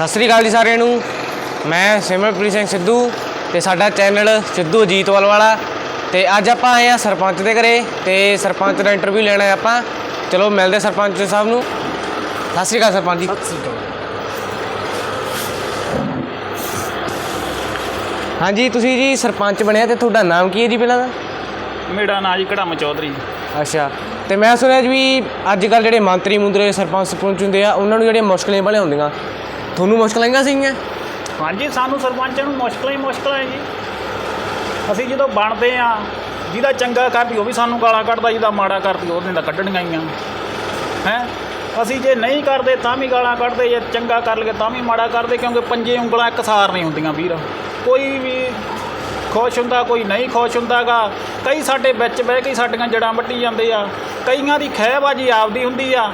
ਸਤਿ ਸ੍ਰੀ ਅਕਾਲ ਜੀ ਸਾਰਿਆਂ ਨੂੰ। ਮੈਂ ਸਿਮਰਪ੍ਰੀਤ ਸਿੰਘ ਸਿੱਧੂ ਤੇ ਸਾਡਾ ਚੈਨਲ ਸਿੱਧੂ ਅਜੀਤਵਾਲ ਵਾਲਾ ਤੇ ਅੱਜ ਆਪਾਂ ਆਏ ਆ ਸਰਪੰਚ ਦੇ ਘਰੇ ਤੇ ਸਰਪੰਚ ਦਾ ਇੰਟਰਵਿਊ ਲੈਣਾ ਹੈ ਆਪਾਂ। ਚਲੋ ਮਿਲਦੇ ਸਰਪੰਚ ਸਾਹਿਬ ਨੂੰ। ਸਤਿ ਸ੍ਰੀ ਅਕਾਲ ਸਰਪੰਚ ਜੀ। ਹਾਂਜੀ ਤੁਸੀਂ ਜੀ ਸਰਪੰਚ ਬਣਿਆ ਤੇ ਤੁਹਾਡਾ ਨਾਮ ਕੀ ਹੈ ਜੀ ਪਹਿਲਾਂ ਦਾ? ਮੇਰਾ ਨਾਂ ਜੀ ਕੜਮ ਚੌਧਰੀ। ਅੱਛਾ ਤੇ ਮੈਂ ਸੁਣਿਆ ਜੀ ਵੀ ਅੱਜ ਕੱਲ ਜਿਹੜੇ ਮੰਤਰੀ ਮੁੰਦਰੇ ਸਰਪੰਚ ਸਰਪੰਚ ਹੁੰਦੇ ਆ ਉਹਨਾਂ ਨੂੰ ਜਿਹੜੀਆਂ ਮੁਸ਼ਕਲਾਂ ਵਾਲੇ ਹੁੰਦੀਆਂ। ਤੁਹਾਨੂੰ ਮੁਸ਼ਕਲਾਂ ਆਈਆਂ ਸੀਗੀਆਂ? ਹਾਂਜੀ, ਸਾਨੂੰ ਸਰਪੰਚਾਂ ਨੂੰ ਮੁਸ਼ਕਲਾਂ ਹੀ ਮੁਸ਼ਕਲਾਂ ਹੈ ਜੀ। ਅਸੀਂ ਜਦੋਂ ਬਣਦੇ ਆ, ਜਿਹਦਾ ਚੰਗਾ ਕਰਦੀ ਉਹ ਵੀ ਸਾਨੂੰ ਗਾਲਾਂ ਕੱਢਦਾ, ਜਿਹਦਾ ਮਾੜਾ ਕਰਦੀ ਉਹਦੇ ਤਾਂ ਕੱਢਣੀਆਂ ਹੀ ਆ। ਹੈ? ਅਸੀਂ ਜੇ ਨਹੀਂ ਕਰਦੇ, ਤਾਂ ਵੀ ਗਾਲਾਂ ਕੱਢਦੇ, ਜੇ ਚੰਗਾ ਕਰ ਲਈਏ, ਤਾਂ ਵੀ ਮਾੜਾ ਕਰਦੇ, ਕਿਉਂਕਿ ਪੰਜੇ ਉਂਗਲਾਂ ਇਕਸਾਰ ਨਹੀਂ ਹੁੰਦੀਆਂ ਵੀਰ। ਕੋਈ ਵੀ ਖੁਸ਼ ਹੁੰਦਾ, ਕੋਈ ਨਹੀਂ ਖੁਸ਼ ਹੁੰਦਾਗਾ। ਕਈ ਸਾਡੇ ਵਿੱਚ ਬਹਿ ਕੇ ਸਾਡੀਆਂ ਜੜਾਂ ਵੱਟੀ ਜਾਂਦੇ ਆ। ਕਈਆਂ ਦੀ ਖਹਿਬਾਜੀ ਆਪਦੀ ਹੁੰਦੀ ਆ।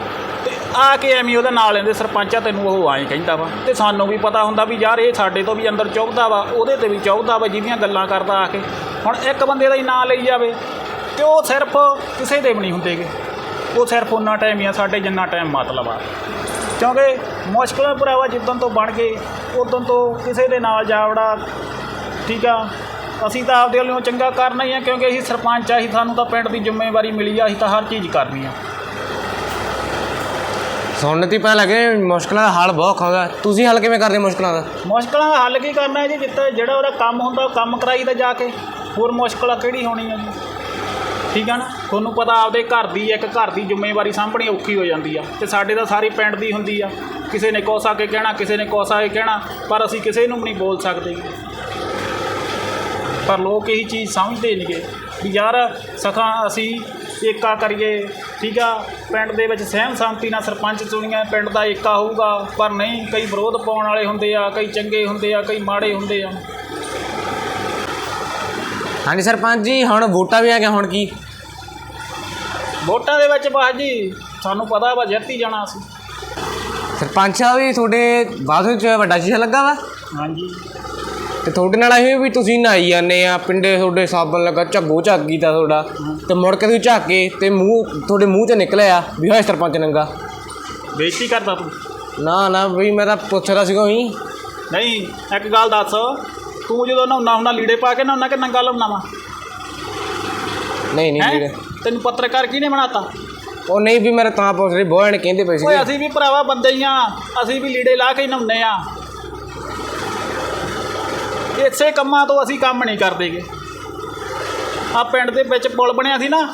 ਆ ਕੇ ਐਵੇਂ ਉਹਦਾ ਨਾਂ ਲੈਂਦੇ ਸਰਪੰਚਾ ਤੈਨੂੰ ਉਹ ਐਂ ਕਹਿੰਦਾ ਵਾ। ਤੇ ਸਾਨੂੰ ਵੀ ਪਤਾ ਹੁੰਦਾ ਵੀ ਯਾਰ ਇਹ ਸਾਡੇ ਤੋਂ ਵੀ ਅੰਦਰ ਚੁੱਭਦਾ ਵਾ, ਉਹਦੇ ਤੇ ਵੀ ਚੁੱਭਦਾ ਵਾ ਜਿਹਦੀਆਂ ਗੱਲਾਂ ਕਰਦਾ ਆ ਕੇ। ਹੁਣ ਇੱਕ ਬੰਦੇ ਦਾ ਹੀ ਨਾਂ ਲਈ ਜਾਵੇ, ਤੇ ਉਹ ਸਿਰਫ ਕਿਸੇ ਦੇ ਵੀ ਨਹੀਂ ਹੁੰਦੇਗੇ। ਉਹ ਸਿਰਫ ਉਹਨਾਂ ਟਾਈਮ ਹੀ ਆ, ਸਾਡੇ ਜਿੰਨਾ ਟਾਈਮ ਮਤਲਬ ਆ। ਕਿਉਂਕਿ ਮੁਸ਼ਕਲਾਂ ਭਰਾਵਾ ਜਿੱਦਣ ਤੋਂ ਬਣ ਗਏ, ਉਦੋਂ ਤੋਂ ਕਿਸੇ ਦੇ ਨਾਲ ਜਾਵੜਾ, ਠੀਕ ਆ। ਅਸੀਂ ਤਾਂ ਆਪਦੇ ਵੱਲੋਂ ਚੰਗਾ ਕਰਨਾ ਹੀ ਆ, ਕਿਉਂਕਿ ਅਸੀਂ ਸਰਪੰਚ ਆ, ਅਸੀਂ ਸਾਨੂੰ ਤਾਂ ਪਿੰਡ ਦੀ ਜ਼ਿੰਮੇਵਾਰੀ ਮਿਲੀ ਆ, ਅਸੀਂ ਤਾਂ ਹਰ ਚੀਜ਼ ਕਰਨੀ ਆ। ਤੁਹਾਨੂੰ ਤੇ ਪਤਾ ਲੱਗੇ ਮੁਸ਼ਕਲਾਂ ਦਾ ਹੱਲ ਬਹੁਤ ਔਖਾ ਹੁੰਦਾ ਤੁਸੀਂ ਹੱਲ ਕਿਵੇਂ ਕਰਦੇ ਮੁਸ਼ਕਲਾਂ ਦਾ? ਮੁਸ਼ਕਲਾਂ ਦਾ ਹੱਲ ਕੀ ਕਰਨਾ ਹੈ ਜੀ? ਜਿੱਥੇ ਜਿਹੜਾ ਉਹਦਾ ਕੰਮ ਹੁੰਦਾ, ਉਹ ਕੰਮ ਕਰਾਈਦਾ ਜਾ ਕੇ। ਹੋਰ ਮੁਸ਼ਕਲਾਂ ਕਿਹੜੀ ਹੋਣੀ ਹੈ ਜੀ? ਠੀਕ ਆ ਨਾ? ਤੁਹਾਨੂੰ ਪਤਾ ਆਪਦੇ ਘਰ ਦੀ ਇੱਕ ਘਰ ਦੀ ਜ਼ਿੰਮੇਵਾਰੀ ਸਾਂਭਣੀ ਔਖੀ ਹੋ ਜਾਂਦੀ ਆ। ਤੇ ਸਾਡੇ ਤਾਂ ਸਾਰੀ ਪਿੰਡ ਦੀ ਹੁੰਦੀ ਆ। ਕਿਸੇ ਨੇ ਕੋਸਾ ਕੇ ਕਹਿਣਾ, ਕਿਸੇ ਨੇ ਕੋਸਾ ਕੇ ਕਹਿਣਾ, ਪਰ ਅਸੀਂ ਕਿਸੇ ਨੂੰ ਵੀ ਨਹੀਂ ਬੋਲ ਸਕਦੇ। ਪਰ ਲੋਕ ਇਹੀ ਚੀਜ਼ ਸਮਝਦੇ ਨਹੀਂਗੇ ਵੀ ਯਾਰ, ਸਖਾਂ ਅਸੀਂ ਏਕਾ ਕਰੀਏ ਠੀਕ ਆ? ਪਿੰਡ ਦੇ ਵਿੱਚ ਸਹਿਮ ਸ਼ਾਂਤੀ ਨਾਲ ਸਰਪੰਚ ਚੁਣੀਆਂ ਪਿੰਡ ਦਾ ਏਕਾ ਹੋਊਗਾ ਪਰ ਨਹੀਂ ਕਈ ਵਿਰੋਧ ਪਾਉਣ ਵਾਲੇ ਹੁੰਦੇ ਆ ਕਈ ਚੰਗੇ ਹੁੰਦੇ ਆ ਕਈ ਮਾੜੇ ਹੁੰਦੇ ਆ। ਹਾਂਜੀ ਸਰਪੰਚ ਜੀ ਹੁਣ ਵੋਟਾਂ ਵੀ ਆ ਗਿਆ ਹੁਣ ਕੀ? ਵੋਟਾਂ ਦੇ ਵਿੱਚ ਬਾਹ ਜੀ ਸਾਨੂੰ ਪਤਾ ਵਾ ਜਿੱਤ ਹੀ ਜਾਣਾ ਅਸੀਂ। ਸਰਪੰਚ ਵੀ ਤੁਹਾਡੇ ਬਾਥਰੂਮ 'ਚ ਵੱਡਾ ਸ਼ੀਸ਼ਾ ਲੱਗਾ ਵਾ? ਹਾਂਜੀ। ਤੇ ਤੁਹਾਡੇ ਨਾਲ ਇਹ ਵੀ ਤੁਸੀਂ ਨਹਾਈ ਜਾਂਦੇ ਆ ਪਿੰਡੇ ਤੁਹਾਡੇ ਸਾਬਣ ਲੱਗਾ ਝੱਗੋ ਝੱਗ ਕੀਤਾ ਤੁਹਾਡਾ ਤੇ ਮੁੜ ਕੇ ਤੁਸੀਂ ਝੱਕ ਤੇ ਮੂੰਹ ਤੁਹਾਡੇ ਮੂੰਹ 'ਚ ਨਿਕਲਿਆ ਵੀ ਹੋਏ ਸਰਪੰਚ ਨੰਗਾ। ਬੇਇੱਜ਼ਤੀ ਕਰਦਾ ਤੂੰ? ਨਾ ਨਾ ਵੀ ਮੈਂ ਤਾਂ ਪੁੱਛਦਾ ਸੀਗਾ ਹੀ ਨਹੀਂ ਇੱਕ ਗੱਲ ਦੱਸ ਤੂੰ ਜਦੋਂ ਨਹਾਉਣਾ ਹੁੰਦਾ ਲੀੜੇ ਪਾ ਕੇ ਨਹਾਉਣਾ ਕਿ ਨੰਗਾ ਲਾਉਣਾ ਵਾ? ਨਹੀਂ ਨਹੀਂ? ਵੀਰੇ ਤੈਨੂੰ ਪੱਤਰਕਾਰ ਕਿਹਨੇ ਬਣਾਤਾ? ਉਹ ਨਹੀਂ ਵੀ ਮੇਰੇ ਤਾਂ ਪੁੱਛ ਰਹੀ ਬੋਹਣ ਕਹਿੰਦੇ ਪਏ ਓਏ ਸੀਗੇ ਅਸੀਂ ਵੀ ਭਰਾਵਾ ਬੰਦੇ ਹੀ ਆ ਅਸੀਂ ਵੀ ਲੀੜੇ ਲਾ ਕੇ ਹੀ ਨਹਾਉਂਦੇ ਆ। ਇਸੇ ਕੰਮਾਂ ਤੋਂ ਅਸੀਂ ਕੰਮ ਨਹੀਂ ਕਰਦੇਗੇ। ਆ ਪਿੰਡ ਦੇ ਵਿੱਚ ਪੁਲ ਬਣਿਆ ਸੀ ਨਾ,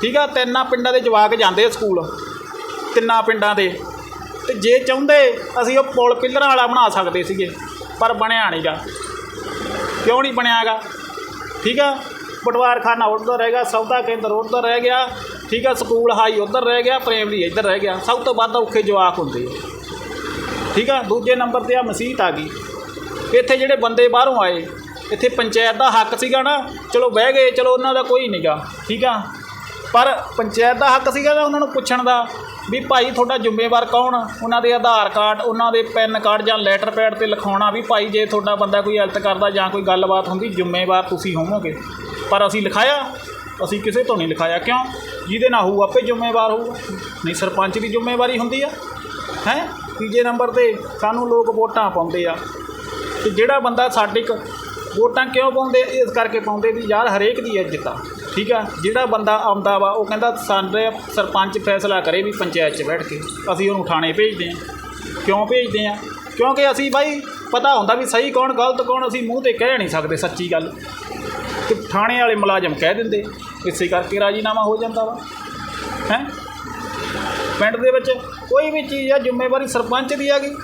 ਠੀਕ ਆ, ਤਿੰਨਾਂ ਪਿੰਡਾਂ ਦੇ ਜਵਾਕ ਜਾਂਦੇ ਸਕੂਲ, ਤਿੰਨਾਂ ਪਿੰਡਾਂ ਦੇ। ਤੇ ਜੇ ਚਾਹੁੰਦੇ ਅਸੀਂ ਉਹ ਪੁਲ ਪਿੱਲਰਾਂ ਵਾਲਾ ਬਣਾ ਸਕਦੇ ਸੀਗੇ, ਪਰ ਬਣਿਆ ਨਹੀਂਗਾ। ਕਿਉਂ ਨਹੀਂ ਬਣਿਆਗਾ? ਠੀਕ ਆ, ਪਟਵਾਰਖਾਨਾ ਉੱਧਰ ਰਹਿ ਗਿਆ, ਸੌਦਾ ਕੇਂਦਰ ਉੱਧਰ ਰਹਿ ਗਿਆ, ਠੀਕ ਆ, ਸਕੂਲ ਹਾਈ ਉੱਧਰ ਰਹਿ ਗਿਆ ਪ੍ਰਾਇਮਰੀ ਇੱਧਰ ਰਹਿ ਗਿਆ। ਸਭ ਤੋਂ ਵੱਧ ਔਖੇ ਜਵਾਕ ਹੁੰਦੇ ਆ। ਠੀਕ ਆ, ਦੂਜੇ ਨੰਬਰ ਤੇ ਆ ਮਸੀਤ ਆ ਗਈ। ਇੱਥੇ ਜਿਹੜੇ ਬੰਦੇ ਬਾਹਰੋਂ ਆਏ, ਇੱਥੇ ਪੰਚਾਇਤ ਦਾ ਹੱਕ ਸੀਗਾ ਨਾ, ਚਲੋ ਬਹਿ ਗਏ, ਚਲੋ ਉਹਨਾਂ ਦਾ ਕੋਈ ਨਹੀਂਗਾ ਠੀਕ ਆ? ਪਰ ਪੰਚਾਇਤ ਦਾ ਹੱਕ ਸੀਗਾ ਨਾ ਉਹਨਾਂ ਨੂੰ ਪੁੱਛਣ ਦਾ, ਵੀ ਭਾਈ ਤੁਹਾਡਾ ਜ਼ਿੰਮੇਵਾਰ ਕੌਣ? ਉਹਨਾਂ ਦੇ ਆਧਾਰ ਕਾਰਡ, ਉਹਨਾਂ ਦੇ ਪੈਨ ਕਾਰਡ ਜਾਂ ਲੈਟਰ ਪੈਡ ਤੇ ਲਿਖਾਉਣਾ ਵੀ ਭਾਈ ਜੇ ਤੁਹਾਡਾ ਬੰਦਾ ਕੋਈ ਹਾਲਤ ਕਰਦਾ ਜਾਂ ਕੋਈ ਗੱਲਬਾਤ ਹੁੰਦੀ, ਜ਼ਿੰਮੇਵਾਰ ਤੁਸੀਂ ਹੋਵੋਗੇ। ਪਰ ਅਸੀਂ ਲਿਖਾਇਆ, ਅਸੀਂ ਕਿਸੇ ਤੋਂ ਨਹੀਂ ਲਿਖਾਇਆ, ਕਿਉਂ? ਜਿਹਦੇ ਨਾਲ ਹੋਊ, ਆਪੇ ਜ਼ਿੰਮੇਵਾਰ ਹੋਊ। ਨਹੀਂ, ਸਰਪੰਚ ਦੀ ਜ਼ਿੰਮੇਵਾਰੀ ਹੁੰਦੀ ਆ, ਹੈ? ਤੀਜੇ ਨੰਬਰ ਤੇ ਸਾਨੂੰ ਲੋਕ ਵੋਟਾਂ ਪਾਉਂਦੇ ਆ। ਤੇ ਜਿਹੜਾ ਬੰਦਾ ਸਾਡੇ ਕ ਵੋਟਾਂ ਕਿਉਂ ਪਾਉਂਦੇ, ਇਸ ਕਰਕੇ ਪਾਉਂਦੇ ਵੀ ਯਾਰ ਹਰੇਕ ਦੀ ਇੱਜ਼ਤ ਆ, ਠੀਕ ਆ? ਜਿਹੜਾ ਬੰਦਾ ਆਉਂਦਾ ਵਾ, ਉਹ ਕਹਿੰਦਾ ਸਾਡੇ ਸਰਪੰਚ ਫੈਸਲਾ ਕਰੇ ਵੀ ਪੰਚਾਇਤ 'ਚ ਬੈਠ ਕੇ, ਅਸੀਂ ਉਹਨੂੰ ਥਾਣੇ ਭੇਜਦੇ ਆ। ਕਿਉਂ ਭੇਜਦੇ ਆ? ਕਿਉਂਕਿ ਅਸੀਂ ਬਾਈ ਪਤਾ ਹੁੰਦਾ ਵੀ ਸਹੀ ਕੌਣ, ਗਲਤ ਕੌਣ, ਅਸੀਂ ਮੂੰਹ ਤੇ ਕਹਿ ਨਹੀਂ ਸਕਦੇ ਸੱਚੀ ਗੱਲ। ਤੇ ਥਾਣੇ ਵਾਲੇ ਮੁਲਾਜ਼ਮ ਕਹਿ ਦਿੰਦੇ, ਇਸੇ ਕਰਕੇ ਰਾਜੀਨਾਮਾ ਹੋ ਜਾਂਦਾ ਵਾ। ਹੈ? ਪਿੰਡ ਦੇ ਵਿੱਚ ਕੋਈ ਵੀ ਚੀਜ਼ ਆ, ਜ਼ਿੰਮੇਵਾਰੀ ਸਰਪੰਚ ਦੀ ਹੈਗੀ ਗਈ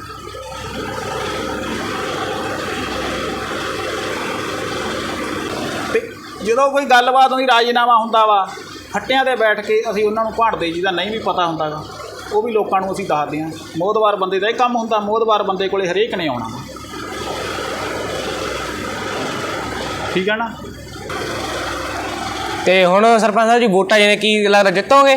ਤੇ ਜਦੋਂ ਕੋਈ ਗੱਲਬਾਤ ਹੁੰਦੀ ਰਾਜੀਨਾਮਾ ਹੁੰਦਾ ਵਾ ਹੱਟਿਆਂ ਤੇ ਬੈਠ ਕੇ ਅਸੀਂ ਉਹਨਾਂ ਨੂੰ ਭਾਂਡਦੇ ਜਿਹਦਾ ਨਹੀਂ ਵੀ ਪਤਾ ਹੁੰਦਾਗਾ ਉਹ ਵੀ ਲੋਕਾਂ ਨੂੰ ਅਸੀਂ ਦੱਸਦੇ ਹਾਂ ਮੋਦਵਾਰ ਬੰਦੇ ਦਾ ਇਹ ਕੰਮ ਹੁੰਦਾ ਮੋਦਵਾਰ ਬੰਦੇ ਕੋਲੇ ਹਰੇਕ ਨੇ ਆਉਣਾ। ਠੀਕ ਹੈ ਨਾ? ਤੇ ਹੁਣ ਸਰਪੰਚ ਸਾਹਿਬ ਜੀ ਵੋਟਾਂ ਜਿਹਨੇ ਕੀ ਲੱਗਦਾ ਜਿੱਤੋਗੇ?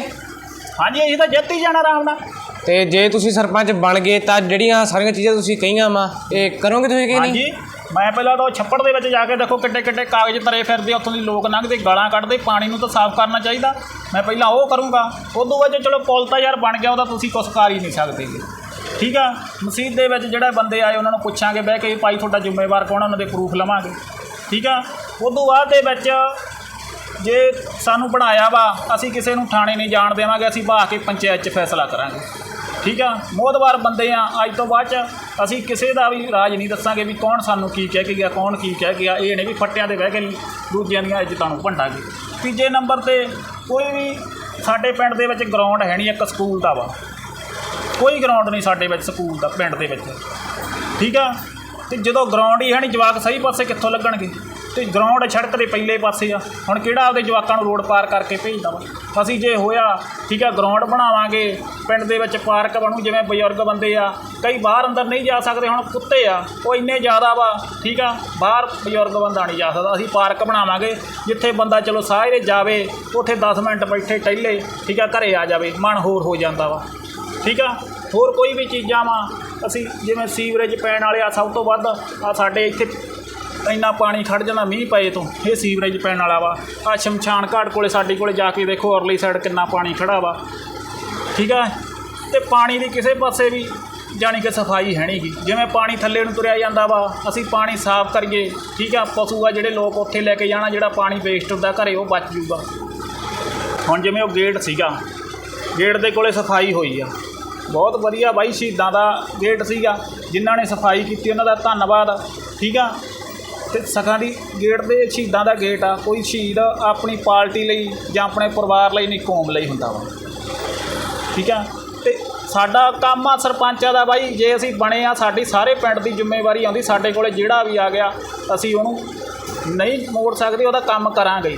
ਹਾਂਜੀ ਅਸੀਂ ਤਾਂ ਜਿੱਤ ਹੀ ਜਾਣਾ ਆਰਾਮ ਨਾਲ। ਤੇ ਜੇ ਤੁਸੀਂ ਸਰਪੰਚ ਬਣ ਗਏ ਤਾਂ ਜਿਹੜੀਆਂ ਸਾਰੀਆਂ ਚੀਜ਼ਾਂ ਤੁਸੀਂ ਕਹੀਆਂ ਵਾ ਇਹ ਕਰੋਗੇ ਤੁਸੀਂ ਕਿ ਨਹੀਂ? ਹਾਂਜੀ। ਮੈਂ ਪਹਿਲਾਂ ਤਾਂ ਉਹ ਛੱਪੜ ਦੇ ਵਿੱਚ ਜਾ ਕੇ ਦੇਖੋ ਕਿੱਡੇ ਕਿੱਡੇ ਕਾਗਜ਼ ਤਰੇ ਫਿਰਦੇ ਆ, ਉੱਥੋਂ ਦੀ ਲੋਕ ਲੰਘਦੇ ਗਾਲਾਂ ਕੱਢਦੇ ਪਾਣੀ ਨੂੰ ਤਾਂ ਸਾਫ਼ ਕਰਨਾ ਚਾਹੀਦਾ। ਮੈਂ ਪਹਿਲਾਂ ਉਹ ਕਰੂੰਗਾ। ਉਦੋਂ ਬਾਅਦ ਜੇ ਚਲੋ ਪੁਲ ਤਾਂ ਯਾਰ ਬਣ ਗਿਆ ਉਹਦਾ ਤੁਸੀਂ ਕੁਛ ਕਰ ਹੀ ਨਹੀਂ ਸਕਦੇ। ਠੀਕ ਆ? ਮਸਜਿਦ ਦੇ ਵਿੱਚ ਜਿਹੜੇ ਬੰਦੇ ਆਏ ਉਹਨਾਂ ਨੂੰ ਪੁੱਛਾਂਗੇ ਬਹਿ ਕੇ ਭਾਈ ਤੁਹਾਡਾ ਜ਼ਿੰਮੇਵਾਰ ਕੌਣ ਉਹਨਾਂ ਦੇ ਪ੍ਰੂਫ ਲਵਾਂਗੇ। ਠੀਕ ਆ? ਉਦੋਂ ਬਾਅਦ ਦੇ ਵਿੱਚ ਜੇ ਸਾਨੂੰ ਬਣਾਇਆ ਵਾ ਅਸੀਂ ਕਿਸੇ ਨੂੰ ਥਾਣੇ ਨਹੀਂ ਜਾਣ ਦੇਵਾਂਗੇ ਅਸੀਂ ਬਹਾ ਕੇ ਪੰਚਾਇਤ 'ਚ ਫੈਸਲਾ ਕਰਾਂਗੇ। ਠੀਕ ਆ? ਮੋਦਵਾਰ ਬੰਦੇ ਆ ਅੱਜ ਤੋਂ ਬਾਅਦ 'ਚ ਅਸੀਂ ਕਿਸੇ ਦਾ ਵੀ ਰਾਜ ਨਹੀਂ ਦੱਸਾਂਗੇ ਵੀ ਕੌਣ ਸਾਨੂੰ ਕੀ ਕਹਿ ਕੇ ਗਿਆ, ਕੌਣ ਕੀ ਕਹਿ ਕੇ ਗਿਆ। ਇਹ ਨਹੀਂ ਵੀ ਫੱਟਿਆਂ 'ਤੇ ਬਹਿ ਕੇ ਦੂਜਿਆਂ ਦੀਆਂ ਇੱਜ਼ਤਾਂ ਨੂੰ ਭੰਡਾਂਗੇ। ਤੀਜੇ ਨੰਬਰ ਤੇ ਕੋਈ ਵੀ ਸਾਡੇ ਪਿੰਡ ਦੇ ਵਿੱਚ ਗਰਾਊਂਡ ਹੈ ਨਹੀਂ, ਇੱਕ ਸਕੂਲ ਦਾ ਵਾ। ਕੋਈ ਗਰਾਊਂਡ ਨਹੀਂ ਸਾਡੇ ਵਿੱਚ ਸਕੂਲ ਦਾ, ਪਿੰਡ ਦੇ ਵਿੱਚ। ਠੀਕ ਆ? ਤੇ ਜਦੋਂ ਗਰਾਊਂਡ ਹੀ ਹੈ ਨਹੀਂ, ਜਵਾਕ ਸਹੀ ਪਾਸੇ ਕਿੱਥੋਂ ਲੱਗਣਗੇ? ਤੇ ਗਰਾਊਂਡ ਸੜਕ ਦੇ ਪਹਿਲੇ ਪਾਸੇ ਆ। ਹੁਣ ਕਿਹੜਾ ਆਪਦੇ ਜਵਾਕਾਂ ਨੂੰ ਰੋਡ ਪਾਰ ਕਰਕੇ ਭੇਜਦਾ ਵਾ? ਅਸੀਂ ਜੇ ਹੋਇਆ, ਠੀਕ ਆ ਗਰਾਊਂਡ ਬਣਾਵਾਂਗੇ, ਪਿੰਡ ਦੇ ਵਿੱਚ ਪਾਰਕ ਬਣੂ, ਜਿਵੇਂ ਬਜ਼ੁਰਗ ਬੰਦੇ ਆ, ਕਈ ਬਾਹਰ ਅੰਦਰ ਨਹੀਂ ਜਾ ਸਕਦੇ, ਹੁਣ ਕੁੱਤੇ ਆ, ਉਹ ਇੰਨੇ ਜ਼ਿਆਦਾ ਵਾ, ਠੀਕ ਆ, ਬਾਹਰ ਬਜ਼ੁਰਗ ਬੰਦਾ ਨਹੀਂ ਜਾ ਸਕਦਾ, ਅਸੀਂ ਪਾਰਕ ਬਣਾਵਾਂਗੇ, ਜਿੱਥੇ ਬੰਦਾ ਚਲੋ ਸਾਰੇ ਜਾਵੇ, ਉੱਥੇ 10 ਮਿੰਟ ਬੈਠੇ ਟਹਿਲੇ, ਠੀਕ ਆ, ਘਰੇ ਆ ਜਾਵੇ, ਮਨ ਹੋਰ ਹੋ ਜਾਂਦਾ ਵਾ, ਠੀਕ ਆ? ਹੋਰ ਕੋਈ ਵੀ ਚੀਜ਼ਾਂ ਵਾ, ਅਸੀਂ ਜਿਵੇਂ ਸੀਵਰੇਜ ਪੈਣ ਵਾਲੇ ਆ, ਸਭ ਤੋਂ ਵੱਧ ਆ ਸਾਡੇ ਇੱਥੇ ਇੰਨਾ ਪਾਣੀ ਖੜ ਜਾਂਦਾ, ਮੀਂਹ ਪਏ ਤੋਂ। ਇਹ ਸੀਵਰੇਜ ਪੈਣ ਵਾਲਾ ਵਾ। ਆ ਸ਼ਮਸ਼ਾਨ ਘਾਟ ਕੋਲੇ, ਸਾਡੇ ਕੋਲੇ ਜਾ ਕੇ ਦੇਖੋ ਅਰਲੀ ਸਾਈਡ ਕਿੰਨਾ ਪਾਣੀ ਖੜਾ ਵਾ। ਠੀਕ ਆ? ਤੇ ਪਾਣੀ ਦੀ ਕਿਸੇ ਪਾਸੇ ਵੀ, ਜਾਣੀ ਕਿ ਸਫ਼ਾਈ ਹੈ ਨਹੀਂਗੀ ਜਿਵੇਂ ਪਾਣੀ ਥੱਲੇ ਨੂੰ ਤੁਰਿਆ ਜਾਂਦਾ ਵਾ, ਅਸੀਂ ਪਾਣੀ ਸਾਫ਼ ਕਰੀਏ। ਠੀਕ ਆ? ਪਸ਼ੂ ਆ ਜਿਹੜੇ ਲੋਕ ਉੱਥੇ ਲੈ ਕੇ ਜਾਣਾ, ਜਿਹੜਾ ਪਾਣੀ ਵੇਸਟ ਹੁੰਦਾ, ਘਰੇ ਉਹ ਬਚ ਜੂਗਾ। ਹੁਣ ਜਿਵੇਂ ਉਹ ਗੇਟ ਸੀਗਾ ਗੇਟ ਦੇ ਕੋਲੇ ਸਫ਼ਾਈ ਹੋਈ ਆ। ਬਹੁਤ ਵਧੀਆ ਬਾਈ, ਸ਼ਹੀਦਾਂ ਦਾ ਗੇਟ ਸੀਗਾ। ਜਿਨ੍ਹਾਂ ਨੇ ਸਫ਼ਾਈ ਕੀਤੀ, ਉਹਨਾਂ ਦਾ ਧੰਨਵਾਦ। ਠੀਕ ਆ? ਤੇ ਸਖਾਂ ਦੀ ਗੇਟ ਦੇ ਸ਼ਹੀਦਾਂ ਦਾ ਗੇਟ ਆ, ਕੋਈ ਸ਼ਹੀਦ ਆਪਣੀ ਪਾਰਟੀ ਲਈ ਜਾਂ ਆਪਣੇ ਪਰਿਵਾਰ ਲਈ ਨਹੀਂ, ਕੌਮ ਲਈ ਹੁੰਦਾ ਵਾ। ਠੀਕ ਆ? ਤੇ ਸਾਡਾ ਕੰਮ ਆ ਸਰਪੰਚਾਂ ਦਾ ਬਾਈ, ਜੇ ਅਸੀਂ ਬਣੇ ਆ, ਸਾਡੀ ਸਾਰੇ ਪਿੰਡ ਦੀ ਜ਼ਿੰਮੇਵਾਰੀ ਆਉਂਦੀ, ਸਾਡੇ ਕੋਲੇ ਜਿਹੜਾ ਵੀ ਆ ਗਿਆ, ਅਸੀਂ ਉਹਨੂੰ ਨਹੀਂ ਮੋੜ ਸਕਦੇ, ਉਹਦਾ ਕੰਮ ਕਰਾਂਗੇ।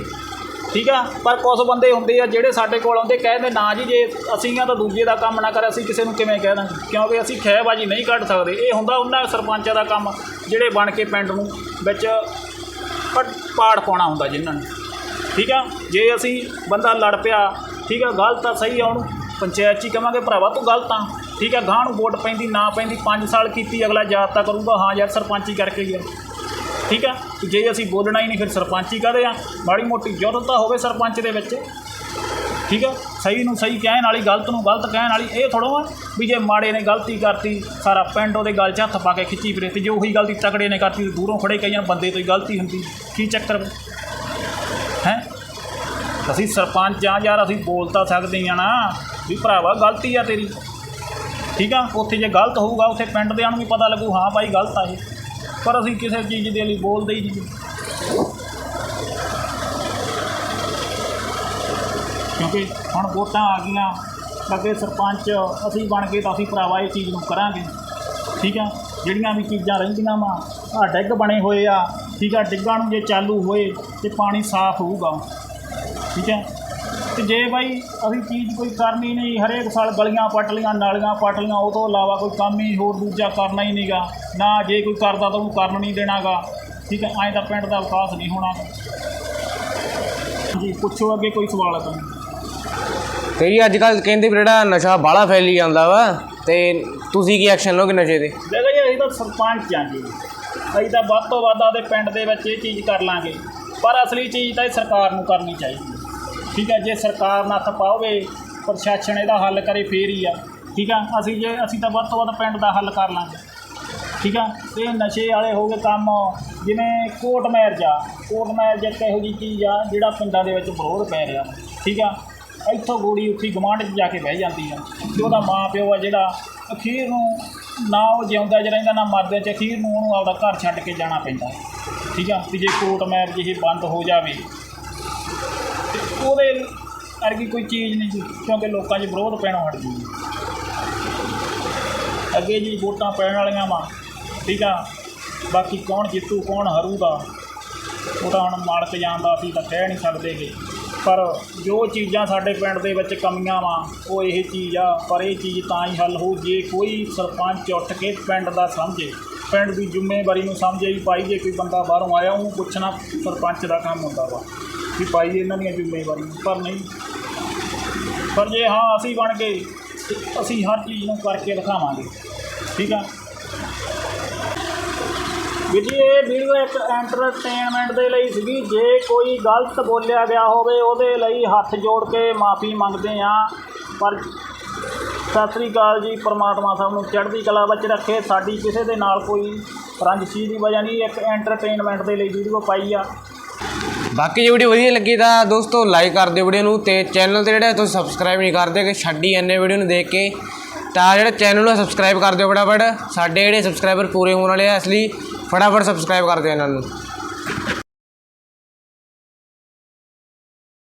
ਠੀਕ ਆ? ਪਰ ਕੁਝ ਬੰਦੇ ਹੁੰਦੇ ਆ ਜਿਹੜੇ ਸਾਡੇ ਕੋਲ ਆਉਂਦੇ ਕਹਿੰਦੇ ਨਾ ਜੀ, ਜੇ ਅਸੀਂ ਆ ਤਾਂ ਦੂਜੇ ਦਾ ਕੰਮ ਨਾ ਕਰ, ਅਸੀਂ ਕਿਸੇ ਨੂੰ ਕਿਵੇਂ ਕਹਿ ਦਾਂਗੇ? ਕਿਉਂਕਿ ਅਸੀਂ ਖਹਿਬਾਜੀ ਨਹੀਂ ਕੱਢ ਸਕਦੇ। ਇਹ ਹੁੰਦਾ ਉਹਨਾਂ ਸਰਪੰਚਾਂ ਦਾ ਕੰਮ, ਜਿਹੜੇ ਬਣ ਕੇ ਪਿੰਡ ਨੂੰ ਵਿੱਚ ਪੜ- ਪਾੜ ਪਾਉਣਾ ਹੁੰਦਾ ਜਿਨ੍ਹਾਂ ਨੇ। ਠੀਕ ਆ? ਜੇ ਅਸੀਂ ਬੰਦਾ ਲੜ ਪਿਆ, ਠੀਕ ਆ ਗਲਤ ਆ ਸਹੀ ਆ ਉਹਨੂੰ, ਪੰਚਾਇਤ 'ਚ ਹੀ ਕਵਾਂਗੇ, ਭਰਾਵਾ, ਤੂੰ ਗਲਤ ਆ। ਠੀਕ ਆ? ਗਾਂ ਨੂੰ ਵੋਟ ਪੈਂਦੀ, ਨਾ ਪੈਂਦੀ 5 ਸਾਲ ਕੀਤੀ, ਅਗਲਾ ਯਾਦ ਤਾਂ ਕਰੂਗਾ, ਹਾਂ ਯਾਰ, ਸਰਪੰਚੀ ਕਰਕੇ ਗਿਆ। ਠੀਕ ਆ? ਤੇ ਜੇ ਅਸੀਂ ਬੋਲਣਾ ਹੀ ਨਹੀਂ, ਫਿਰ ਸਰਪੰਚੀ ਕਹਦੇ ਆ? ਮਾੜੀ ਮੋਟੀ ਜੁਰਤ ਤਾਂ ਹੋਵੇ ਸਰਪੰਚ ਦੇ ਵਿੱਚ। ਠੀਕ ਆ? ਸਹੀ ਨੂੰ ਸਹੀ ਕਹਿਣ ਵਾਲੀ, ਗਲਤ ਨੂੰ ਗਲਤ ਕਹਿਣ ਵਾਲੀ, ਇਹ ਥੋੜ੍ਹਾ ਆ ਵੀ ਜੇ ਮਾੜੇ ਨੇ ਗਲਤੀ ਕਰਤੀ, ਸਾਰਾ ਪਿੰਡ ਉਹਦੇ ਗਲ 'ਚ ਹੱਥ ਪਾ ਕੇ ਖਿੱਚੀ ਫਿਰੇ ਤੇ ਜੇ ਉਹੀ ਗਲਤੀ ਤਕੜੇ ਨੇ ਕਰਤੀ, ਤੇ ਦੂਰੋਂ ਖੜੇ ਕਈਆਂ ਬੰਦੇ ਤੋਂ ਹੀ ਗਲਤੀ ਹੁੰਦੀ। ਕੀ ਚੱਕਰ ਹੈ? ਅਸੀਂ ਸਰਪੰਚ ਆ ਯਾਰ, ਅਸੀਂ ਬੋਲ ਤਾਂ ਸਕਦੇ ਆ ਨਾ। ਵੀ ਭਰਾਵਾ, ਗਲਤੀ ਆ ਤੇਰੀ। ਠੀਕ ਆ? ਉੱਥੇ ਜੇ ਗਲਤ ਹੋਊਗਾ, ਉੱਥੇ ਪਿੰਡ ਦਿਆਂ ਨੂੰ ਵੀ ਪਤਾ ਲੱਗੂ, ਹਾਂ ਭਾਈ, ਗਲਤ ਆ ਇਹ। ਪਰ ਅਸੀਂ ਕਿਸੇ ਚੀਜ਼ ਦੇ ਲਈ ਬੋਲਦੇ ਹੀ ਨਹੀਂ। ਕਿਉਂਕਿ ਹੁਣ ਵੋਟਾਂ ਆ ਗਈਆਂ, ਅੱਗੇ ਸਰਪੰਚ ਅਸੀਂ ਬਣ ਗਏ ਤਾਂ ਅਸੀਂ ਭਰਾਵਾ ਇਹ ਚੀਜ਼ ਨੂੰ ਕਰਾਂਗੇ। ਠੀਕ ਆ? ਜਿਹੜੀਆਂ ਵੀ ਚੀਜ਼ਾਂ ਰਹਿੰਦੀਆਂ ਵਾ ਆ ਡਿੱਗ ਬਣੇ ਹੋਏ ਆ, ਠੀਕ ਆ? ਡਿੱਗਾਂ ਨੂੰ ਜੇ ਚਾਲੂ ਹੋਏ ਤੇ ਪਾਣੀ ਸਾਫ਼ ਹੋਊਗਾ। ਠੀਕ ਹੈ ਤੇ ਜੇ ਬਾਈ ਅਸੀਂ ਚੀਜ਼ ਕੋਈ ਕਰਨੀ ਨਹੀਂ ਹਰੇਕ ਸਾਲ ਗਲੀਆਂ ਪੱਟ ਲੀਆਂ ਨਾਲੀਆਂ ਪੱਟ ਲੀਆਂ ਉਹ ਤੋਂ ਇਲਾਵਾ ਕੋਈ ਕੰਮ ਹੀ ਹੋਰ ਦੂਜਾ ਕਰਨਾ ਹੀ ਨਹੀਂਗਾ। ਨਾ ਜੇ ਕੋਈ ਕਰਦਾ ਤਾਂ ਉਹਨੂੰ ਕਰਨ ਨਹੀਂ ਦੇਣਾਗਾ। ਠੀਕ ਹੈ ਐਂ ਤਾਂ ਪਿੰਡ ਦਾ ਵਿਕਾਸ ਨਹੀਂ ਹੋਣਾ। ਜੀ ਪੁੱਛੋ ਅੱਗੇ ਕੋਈ ਸਵਾਲ ਹੈ ਤੁਹਾਨੂੰ। ਜੀ ਅੱਜ ਕੱਲ ਕਹਿੰਦੇ ਵੀ ਜਿਹੜਾ ਨਸ਼ਾ ਬਾਹਲਾ ਫੈਲੀ ਜਾਂਦਾ ਵਾ ਤੇ ਤੁਸੀਂ ਕੀ ਐਕਸ਼ਨ ਲਓਗੇ ਨਸ਼ੇ ਤੇ? ਦੇਖੋ ਜੀ ਅਸੀਂ ਤਾਂ ਸਰਪੰਚ ਆਂ ਜੀ। ਅਸੀਂ ਤਾਂ ਵੱਧ ਤੋਂ ਵੱਧ ਆਪਦੇ ਪਿੰਡ ਦੇ ਵਿੱਚ ਇਹ ਚੀਜ਼ ਕਰ ਲਾਂਗੇ। ਪਰ ਅਸਲੀ ਚੀਜ਼ ਤਾਂ ਇਹ ਸਰਕਾਰ ਨੂੰ ਕਰਨੀ ਚਾਹੀਦੀ ਠੀਕ ਹੈ, ਜੇ ਸਰਕਾਰ ਨੱਥ ਪਾਵੇ ਪ੍ਰਸ਼ਾਸਨ ਇਹਦਾ ਹੱਲ ਕਰੇ, ਫੇਰ ਹੀ ਆ। ਠੀਕ ਆ, ਅਸੀਂ ਜੇ, ਅਸੀਂ ਤਾਂ ਵੱਧ ਤੋਂ ਵੱਧ ਪਿੰਡ ਦਾ ਹੱਲ ਕਰ ਲਾਂਗੇ। ਠੀਕ ਆ, ਤੇ ਨਸ਼ੇ ਵਾਲੇ ਹੋ ਗਏ ਕੰਮ, ਜਿਵੇਂ ਕੋਰਟ ਮੈਰਜ ਆ ਕੋਰਟ ਮੈਰਜ ਇੱਕ ਇਹੋ ਜਿਹੀ ਚੀਜ਼ ਆ, ਜਿਹੜਾ ਪਿੰਡਾਂ ਦੇ ਵਿੱਚ ਵਿਰੋਧ ਪੈ ਰਿਹਾ। ਠੀਕ ਆ, ਇੱਥੋਂ ਗੋੜੀ ਉੱਥੀ ਗਵਾਂਢ 'ਚ ਜਾ ਕੇ ਬਹਿ ਜਾਂਦੀ ਆ। ਤੇ ਉਹਦਾ ਮਾਂ ਪਿਓ ਆ ਜਿਹੜਾ, ਅਖੀਰ ਨੂੰ ਨਾ ਉਹ ਜਿਉਂਦਾ ਜ ਰਹਿੰਦਾ, ਨਾ ਮਰਦਾ ਚ ਅਖੀਰ ਨੂੰ ਉਹਨੂੰ ਆਪਦਾ ਘਰ ਛੱਡ ਕੇ ਜਾਣਾ ਪੈਂਦਾ। ਠੀਕ ਆ ਤੇ ਜੇ ਕੋਰਟ ਮੈਰਜ ਇਹ ਬੰਦ ਹੋ ਜਾਵੇ ਉਹਦੇ ਵਰਗੀ ਕੋਈ ਚੀਜ਼ ਨਹੀਂ ਜੀ ਕਿਉਂਕਿ ਲੋਕਾਂ 'ਚ ਵਿਰੋਧ ਪੈਣੋਂ ਹਟ ਜੂਗੀ ਅੱਗੇ ਜੀ ਵੋਟਾਂ ਪੈਣ ਵਾਲੀਆਂ ਵਾ, ਠੀਕ ਆ? ਬਾਕੀ ਕੌਣ ਜਿੱਤੂ, ਕੌਣ ਹਾਰੂਗਾ, ਉਹ ਤਾਂ ਹੁਣ ਮਾਲਕ ਜਾਣਦਾ, ਅਸੀਂ ਤਾਂ ਕਹਿ ਨਹੀਂ ਸਕਦੇਗੇ ਪਰ ਜੋ ਚੀਜ਼ਾਂ ਸਾਡੇ ਪਿੰਡ ਦੇ ਵਿੱਚ ਕਮੀਆਂ ਵਾ, ਉਹ ਇਹ ਚੀਜ਼ ਆ, ਪਰ ਇਹ ਚੀਜ਼ ਤਾਂ ਹੀ ਹੱਲ ਹੋ ਜੇ ਕੋਈ ਸਰਪੰਚ ਉੱਠ ਕੇ ਪਿੰਡ ਦਾ ਸਮਝੇ। ਪਿੰਡ ਦੀ ਜ਼ਿੰਮੇਵਾਰੀ ਨੂੰ ਸਮਝੇ ਵੀ ਭਾਈ, ਜੇ ਕੋਈ ਬੰਦਾ ਬਾਹਰੋਂ ਆਇਆ, ਉਹਨੂੰ ਪੁੱਛਣਾ ਸਰਪੰਚ ਦਾ ਕੰਮ ਹੁੰਦਾ ਵਾ। ਵੀ ਭਾਈ ਇਹਨਾਂ ਦੀਆਂ ਜ਼ਿੰਮੇਵਾਰੀਆਂ, ਪਰ ਨਹੀਂ। ਪਰ ਜੇ ਹਾਂ, ਅਸੀਂ ਬਣ ਗਏ, ਤੇ ਅਸੀਂ ਹਰ ਚੀਜ਼ ਨੂੰ ਕਰਕੇ ਦਿਖਾਵਾਂਗੇ। ਠੀਕ ਆ? ਵੀਰ ਜੀ, ਇਹ ਵੀਡੀਓ ਇੱਕ ਐਂਟਰਟੇਨਮੈਂਟ ਦੇ ਲਈ ਸੀਗੀ। ਜੇ ਕੋਈ ਗਲਤ ਬੋਲਿਆ ਗਿਆ ਹੋਵੇ, ਉਹਦੇ ਲਈ ਹੱਥ ਜੋੜ ਕੇ ਮਾਫੀ ਮੰਗਦੇ ਆ ਪਰ ਸਤਿ ਸ੍ਰੀ ਅਕਾਲ ਜੀ, ਪਰਮਾਤਮਾ ਸਭ ਨੂੰ ਚੜ੍ਹਦੀ ਕਲਾ ਵਿੱਚ ਰੱਖੇ। ਸਾਡੀ ਕਿਸੇ ਦੇ ਨਾਲ ਕੋਈ ਰੰਜਸ਼ੀ ਦੀ ਵਜ੍ਹਾ ਨਹੀਂ, ਇੱਕ ਐਂਟਰਟੇਨਮੈਂਟ ਦੇ ਲਈ ਵੀਡੀਓ ਪਾਈ ਆ। ਬਾਕੀ ਜੇ ਵੀਡੀਓ ਵਧੀਆ ਲੱਗੀ ਤਾਂ ਦੋਸਤੋ ਲਾਈਕ ਕਰ ਦਿਓ ਵੀਡੀਓ ਨੂੰ ਤੇ ਚੈਨਲ ਤੇ ਜਿਹੜਾ ਤੁਸੀਂ ਸਬਸਕ੍ਰਾਈਬ ਨਹੀਂ ਕਰਦੇ ਕਿ ਛੱਡੀ ਐਨੇ ਵੀਡੀਓ ਨੂੰ ਦੇਖ ਕੇ, ਤਾਂ ਜਿਹੜਾ ਚੈਨਲ ਨੂੰ ਸਬਸਕ੍ਰਾਈਬ ਕਰ ਦਿਓ ਫਟਾਫਟ। ਸਾਡੇ ਜਿਹੜੇ ਸਬਸਕ੍ਰਾਈਬਰ ਪੂਰੇ ਹੋਣ ਵਾਲੇ ਆ, ਇਸ ਲਈ ਫਟਾਫਟ ਸਬਸਕ੍ਰਾਈਬ ਕਰ ਦਿਓ ਇਹਨਾਂ ਨੂੰ।